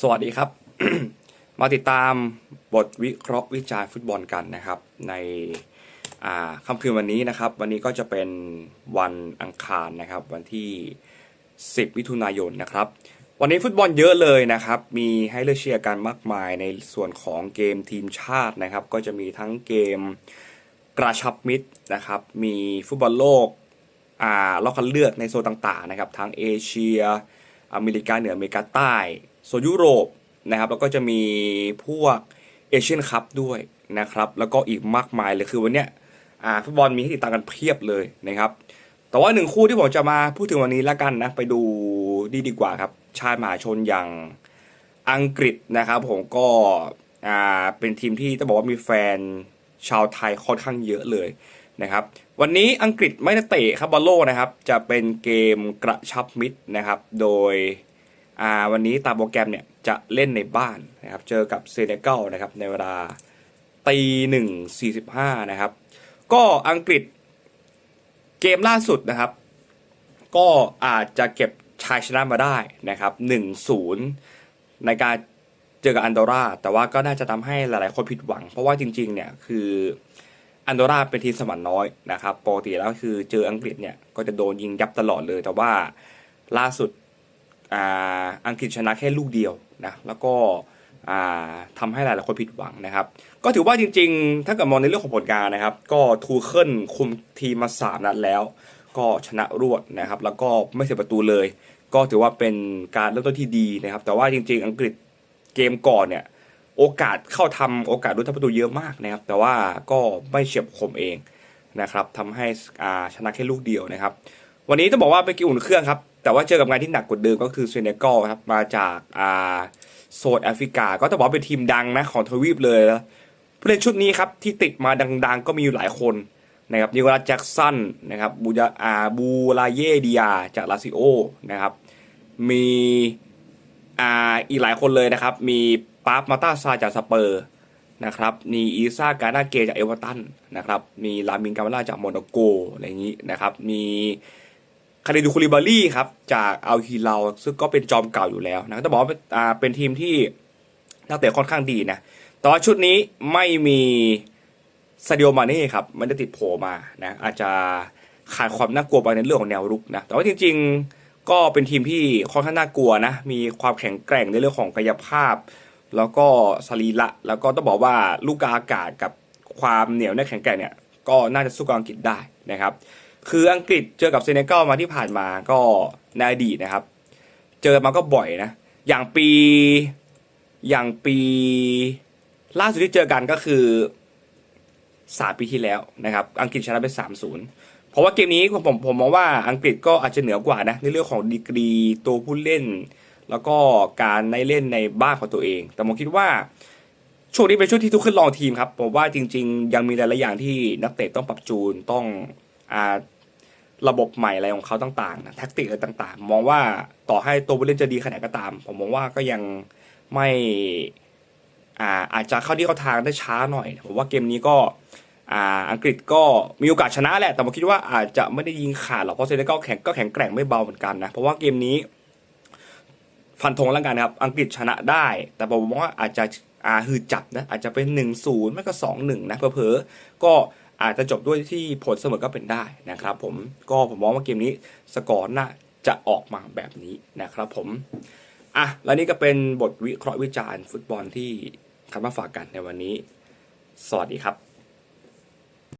สวัสดีครับ มาติดตามบทวิเคราะห์วิจารณ์ฟุตบอลกันนะครับ ในค่ำคืนวันนี้นะครับ วันนี้ก็จะเป็นวันอังคารนะครับ วันที่ 10มิถุนายนนะครับ วันนี้ฟุตบอลเยอะเลยนะครับ มีให้เลือกเชียร์กันมากมายในส่วนของเกมทีมชาตินะครับ ก็จะมีทั้งเกมกระชับมิตรนะครับ มีฟุตบอลโลกอ่ารอบคัดเลือกในโซนต่างๆนะครับ ทั้งเอเชีย อเมริกาเหนืออเมริกาใต้โซนยุโรปนะครับแล้วก็จะมีพวกเอเชียนคัพด้วยนะครับแล้วก็อีกมากมายเลยคือวันเนี้ยฟุตบอลมีให้ติดตามกันเพียบเลยนะครับแต่ว่าหนึ่งคู่ที่ผมจะมาพูดถึงวันนี้ล้วกันนะไปดูดีดีกว่าครับชาติมหาชนอย่างอังกฤษนะครับผมก็เป็นทีมที่ต้องบอกว่ามีแฟนชาวไทยค่อนข้างเยอะเลย นะครับวันนี้อังกฤษไม่ได้เตะครับบอลโลกนะครับจะเป็นเกมกระชับมิตรนะครับโดยวันนี้ตามโปรแกรมเนี่ยจะเล่นในบ้านนะครับเจอกับเซเนกัลนะครับในเวลาตีหนึ่งสี่สิบห้านะครับก็อังกฤษเกมล่าสุดนะครับ ก็อาจจะเก็บชายชนะมาได้นะครับ1-0ในการเจอกับอันโดราแต่ว่าก็น่าจะทำให้หลายๆคนผิดหวัง เพราะว่าจริงๆเนี่ยคือ อันโดราเป็นทีมสมันน้อยนะครับปกติแล้วคือเจออังกฤษเนี่ยก็จะโดนยิงยับตลอดเลย แต่ว่าล่าสุดอ,อังกฤษชนะแค่ลูกเดียวนะแล้วก็อ่าทำให้หลายๆคนผิดหวังนะครับ ก็ถือว่าจริงๆ ถ้าเกิดมองในเรื่องของผลงานนะครับ ก็ทูเคิลคุมทีมมาสามนัดแล้ว ก็ชนะรวดนะครับ แล้วก็ไม่เสียประตูเลย ก็ถือว่าเป็นการเริ่มต้นที่ดีนะครับ แต่ว่าจริง ๆ อังกฤษเกมก่อนเนี่ย โอกาสเข้าทำโอกาสรุ่นทำประตูเยอะมากนะครับ แต่ว่าก็ไม่เฉียบคมเองนะครับทำให้ชนะแค่ลูกเดียวนะครับ วันนี้ต้องบอกว่าเป็นกมอุ่นเครื่องครับ แต่ว่าเจอกับงานที่หนักกว่าเดิมก็คือเซเนกัลครับมาจากอาโซนแอฟริกา ก็ต้องบอกเป็นทีมดังนะของทวีปเลยนะผู้เล่นชุดนี้ครับที่ติดมาดังๆ ก็มีอยู่หลายคนนะครับนิโคลัสแจ็กสันนะครับบูยาอาบูลาเยเดียจากลาซิโอนะครับมีอ่าอีกหลายคนเลยนะครับมี ปาร์มาตาซาจากสเปอร์นะครับมีอีซ่ากานาเกจากเอเวอร์ตันนะครับมีลามินกามาลาจากโมนาโกอะไรอย่างนี้นะครับมีคาริดูคูลิบารี่ครับจากอัลฮิลาซึ่งก็เป็นจอมเก่าอยู่แล้วนะต้องบอกว่าเป็นทีมที่นักเตะค่อนข้างดีนะแต่ว่าชุดนี้ไม่มีซาดิโอมาเน่ครับไม่ได้ติดโผลมานะอาจจะขาดความน่ากลัวไปในเรื่องของแนวรุกนะแต่ว่าจริง ๆ ก็เป็นทีมที่ค่อนข้างน่ากลัวนะมีความแข็งแกร่งในเรื่องของกายภาพ แล้วก็สรีระแล้วก็ต้องบอกว่าลูกกาอากาศกับความเหนียวแน่นแข็งแกร่งเนี่ยก็น่าจะสู้กับอังกฤษได้นะครับ คืออังกฤษเจอกับเซเนกัลมาที่ผ่านมาก็ในอดีตนะครับ เจอมาก็บ่อยนะ อย่างปีอย่างปีล่าสุดที่เจอกันก็คือสามปีที่แล้วนะครับ อังกฤษชนะไปสามศูนย์เพราะว่าเกมนี้ผมผมผมมองว่าอังกฤษก็อาจจะเหนือกว่านะในเรื่องของดีกรีตัวผู้เล่น แล้วก็การได้เล่นในบ้านของตัวเอง แต่ผมคิดว่าช่วงนี้เป็นช่วงที่ทุกขึ้นลองทีมครับผมว่าจริง ๆ ยังมีหลายๆอย่างที่นักเตะต้องปรับจูนต้องอ่าระบบใหม่อะไรของเขาต่างๆนะแท็กติกอะไรต่างๆ มองว่าต่อให้ตัวผู้เล่นจะดีขนาดก็ตาม ผมมองว่าก็ยังไม่อ่าอาจจะเข้าที่เข้าทางได้ช้าหน่อยผมว่าเกมนี้ก็อ่าอังกฤษก็มีโอกาสชนะแหละ แต่ผมคิดว่าอาจจะไม่ได้ยิงขาดหรอกเพราะเซเนกัลแข็งก็แข็งแกร่งไม่เบาเหมือนกันนะเพราะว่าเกมนี้ ฟันธงแล้วกันนะครับอังกฤษชนะได้ แต่ผมมองว่าอาจจะอาฮือจับนะอาจจะเป็น 1 0 ไม่ก็ 2 1 นะเผลอๆก็อาจจะจบด้วยที่ผลเสมอก็เป็นได้นะครับผมก็ผมมองว่าเกมนี้สกอร์น่าจะออกมาแบบนี้นะครับผมอะแล้วนี่ก็เป็นบทวิเคราะห์วิจารณ์ฟุตบอลที่ทำมาฝากกันในวันนี้ สวัสดีครับ